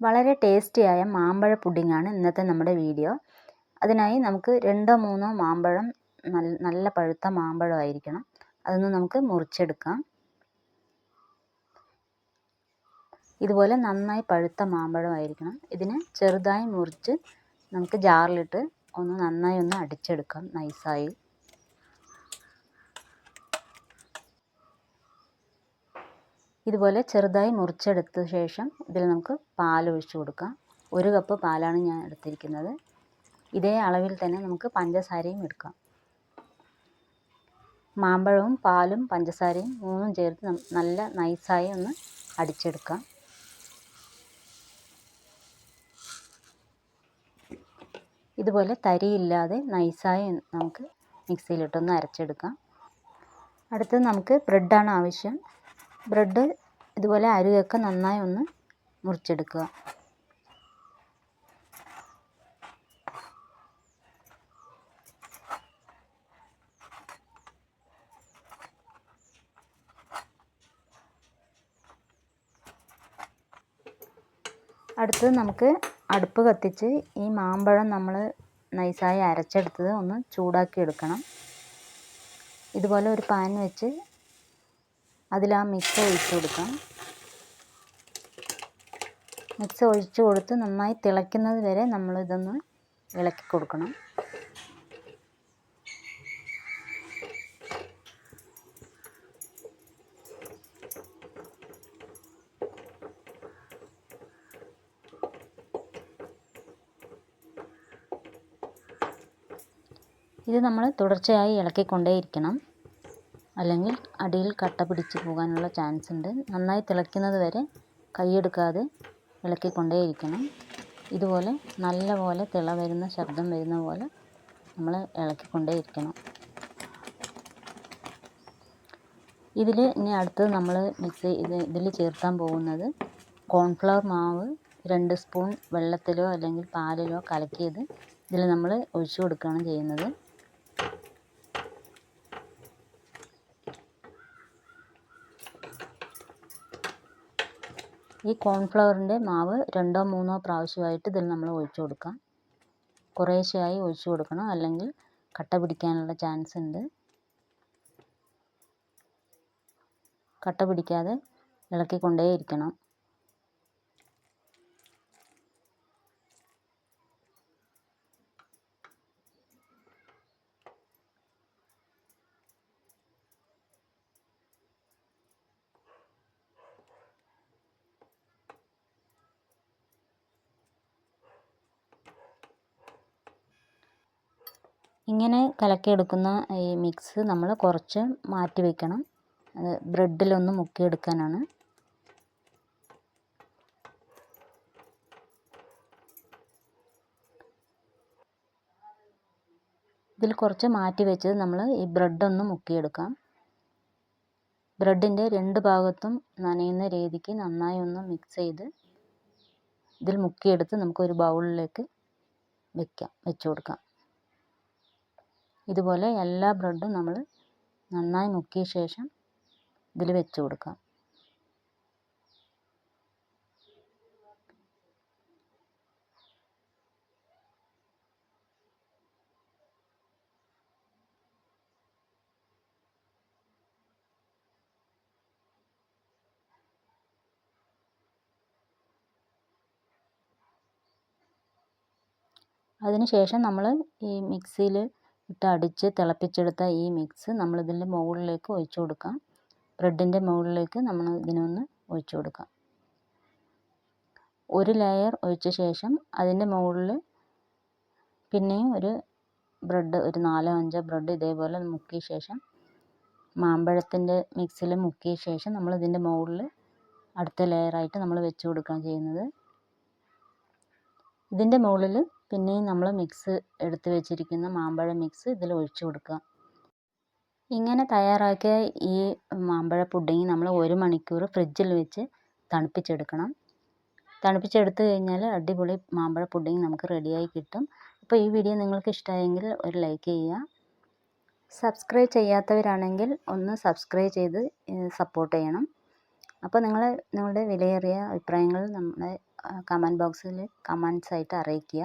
വളരെ ടേസ്റ്റിയായ മാമ്പഴ പുഡിങ്ങാണ് ഇന്നത്തെ നമ്മുടെ വീഡിയോ. അതിനായി നമുക്ക് രണ്ടോ മൂന്നോ മാമ്പഴം നല്ല പഴുത്ത മാമ്പഴമായിരിക്കണം അതൊന്ന് നമുക്ക് മുറിച്ചെടുക്കാം. ഇതുപോലെ നന്നായി പഴുത്ത മാമ്പഴമായിരിക്കണം ഇതിനെ ചെറുതായി മുറിച്ച് നമുക്ക് ജാറിലിട്ട് ഒന്ന് നന്നായി ഒന്ന് അടിച്ചെടുക്കാം. നൈസായി. ഇതുപോലെ ചെറുതായി മുറിച്ചെടുത്ത ശേഷം ഇതിൽ നമുക്ക് പാൽ ഒഴിച്ചു കൊടുക്കാം. ഒരു കപ്പ് പാലാണ് ഞാൻ എടുത്തിരിക്കുന്നത്. ഇതേ അളവിൽ തന്നെ നമുക്ക് പഞ്ചസാരയും എടുക്കാം. മാമ്പഴവും പാലും പഞ്ചസാരയും മൂന്നും ചേർത്ത് നല്ല നൈസായി ഒന്ന് അടിച്ചെടുക്കാം. ഇതുപോലെ തരിയില്ലാതെ നൈസായി നമുക്ക് മിക്സിയിലിട്ടൊന്ന് അരച്ചെടുക്കാം. അടുത്തത് നമുക്ക് ബ്രെഡാണ് ആവശ്യം. ബ്രെഡ് ഇതുപോലെ അരിയൊക്കെ നന്നായി ഒന്ന് മുറിച്ചെടുക്കുക. അടുത്തത് നമുക്ക് അടുപ്പ് കത്തിച്ച് ഈ മാമ്പഴം നമ്മൾ നൈസായി അരച്ചെടുത്തത് ഒന്ന് ചൂടാക്കി എടുക്കണം. ഇതുപോലെ ഒരു പാൻ വെച്ച് അതിൽ ആ മിക്സ് ഒഴിച്ച് കൊടുക്കാം. മിക്സ് ഒഴിച്ച് കൊടുത്ത് നന്നായി തിളയ്ക്കുന്നത് വരെ നമ്മളിതൊന്ന് ഇളക്കി കൊടുക്കണം. ഇത് നമ്മൾ തുടർച്ചയായി ഇളക്കിക്കൊണ്ടേയിരിക്കണം. അല്ലെങ്കിൽ അടിയിൽ കട്ട പിടിച്ച് പോകാനുള്ള ചാൻസ് ഉണ്ട് നന്നായി തിളയ്ക്കുന്നത് വരെ കൈയെടുക്കാതെ ഇളക്കിക്കൊണ്ടേയിരിക്കണം. ഇതുപോലെ നല്ല പോലെ തിള വരുന്ന ശബ്ദം വരുന്ന പോലെ നമ്മൾ ഇളക്കിക്കൊണ്ടേയിരിക്കണം. ഇതിൽ ഇനി അടുത്തത് നമ്മൾ മിക്സ് ഇത് ഇതിൽ ചേർക്കാൻ പോകുന്നത് കോൺഫ്ലവർ മാവ് രണ്ട് സ്പൂൺ വെള്ളത്തിലോ അല്ലെങ്കിൽ പാലിലോ കലക്കിയത് ഇതിൽ നമ്മൾ ഒഴിച്ചു കൊടുക്കുകയാണ് ചെയ്യുന്നത്. ഈ കോൺഫ്ലവറിന്റെ മാവ് രണ്ടോ മൂന്നോ പ്രാവശ്യമായിട്ട് ഇതിൽ നമ്മൾ ഒഴിച്ചു കൊടുക്കാം. കുറേശ്ശെയായി ഒഴിച്ചു കൊടുക്കണം. അല്ലെങ്കിൽ കട്ട പിടിക്കാനുള്ള ചാൻസ് ഉണ്ട്. കട്ട പിടിക്കാതെ ഇളക്കിക്കൊണ്ടേയിരിക്കണം. ഇങ്ങനെ കലക്കിയെടുക്കുന്ന ഈ മിക്സ് നമ്മൾ കുറച്ച് മാറ്റി വയ്ക്കണം അത് ബ്രെഡിലൊന്ന് മുക്കിയെടുക്കാനാണ്. ഇതിൽ കുറച്ച് മാറ്റി വെച്ചത് നമ്മൾ ഈ ബ്രെഡൊന്ന് മുക്കിയെടുക്കാം. ബ്രെഡിന്റെ രണ്ട് ഭാഗത്തും നനയുന്ന രീതിക്ക് നന്നായി ഒന്ന് മിക്സ് ചെയ്ത് ഇതിൽ മുക്കിയെടുത്ത് നമുക്കൊരു ബൗളിലേക്ക് വെക്കാം വെച്ച് കൊടുക്കാം. ഇതുപോലെ എല്ലാ ബ്രെഡും നമ്മൾ നന്നായി മുക്കിയ ശേഷം ഇതിൽ വെച്ച് കൊടുക്കാം. അതിനുശേഷം നമ്മൾ ഈ മിക്സിയിൽ ഇട്ട് അടിച്ച് തിളപ്പിച്ചെടുത്ത ഈ മിക്സ് നമ്മൾ ഇതിന്റെ മുകളിലേക്ക് ഒഴിച്ചു കൊടുക്കാം. ബ്രെഡിന്റെ മുകളിലേക്ക് നമ്മൾ ഇതിനൊന്ന് ഒഴിച്ചു കൊടുക്കാം. ഒരു ലെയർ ഒഴിച്ച ശേഷം അതിന്റെ മുകളിൽ പിന്നെയും ഒരു ബ്രെഡ് ഒരു നാലോ അഞ്ചോ ബ്രെഡ് ഇതേപോലെ മുക്കിയ ശേഷം മാമ്പഴത്തിന്റെ മിക്സിൽ മുക്കിയ ശേഷം നമ്മൾ ഇതിന്റെ മുകളിൽ അടുത്ത ലെയറായിട്ട് നമ്മൾ വെച്ച് കൊടുക്കുകയാണ് ചെയ്യുന്നത്. ഇതിന്റെ മുകളിൽ പിന്നെയും നമ്മൾ മിക്സ് എടുത്ത് വെച്ചിരിക്കുന്ന മാമ്പഴ മിക്സ് ഇതിൽ ഒഴിച്ചു കൊടുക്കുക. ഇങ്ങനെ തയ്യാറാക്കിയ ഈ മാമ്പഴ പുഡിങ് നമ്മൾ ഒരു മണിക്കൂർ ഫ്രിഡ്ജിൽ വെച്ച് തണുപ്പിച്ചെടുക്കണം. തണുപ്പിച്ചെടുത്ത് കഴിഞ്ഞാൽ അടിപൊളി മാമ്പഴ പുഡിങ് നമുക്ക് റെഡിയായി കിട്ടും. അപ്പോൾ ഈ വീഡിയോ നിങ്ങൾക്ക് ഇഷ്ടമായെങ്കിൽ ഒരു ലൈക്ക് ചെയ്യുക. സബ്സ്ക്രൈബ് ചെയ്യാത്തവരാണെങ്കിൽ ഒന്ന് സബ്സ്ക്രൈബ് ചെയ്ത് സപ്പോർട്ട് ചെയ്യണം. അപ്പോൾ നിങ്ങൾ നിങ്ങളുടെ വിലയേറിയ അഭിപ്രായങ്ങൾ നമ്മുടെ കമന്റ് ബോക്സിൽ കമൻസ് ആയിട്ട് അറിയിക്കുക.